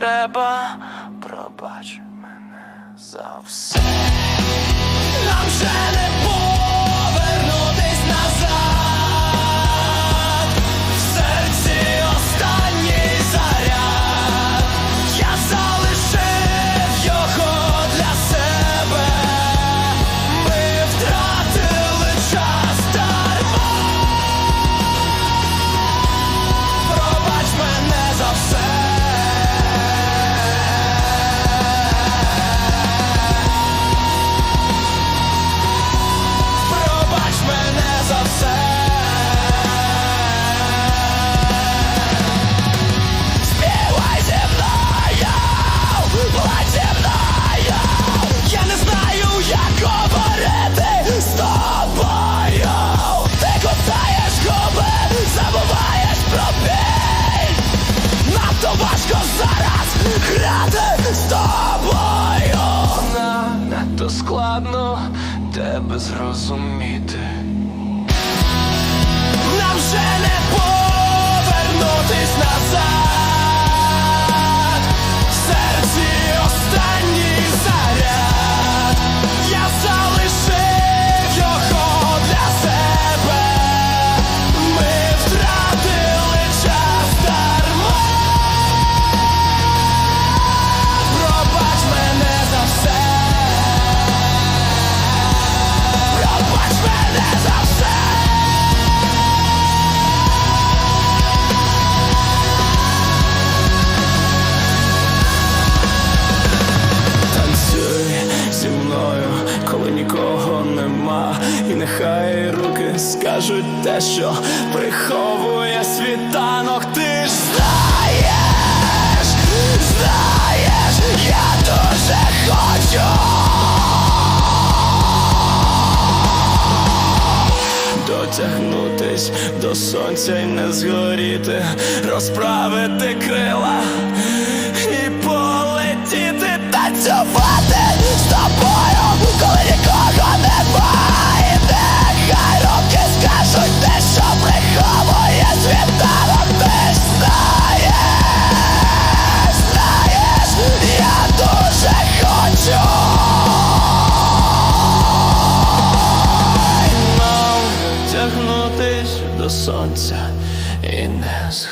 треба, пробач мене за все. Нам вже не буде. грати з тобою Нам надто складно тебе зрозуміти. Нам вже не по. і нехай руки скажуть те, що приховує світанок, ти ж знаєш, знаєш, я дуже хочу. Дотягнутись до сонця й не згоріти, розправити крила. wish the sunset in this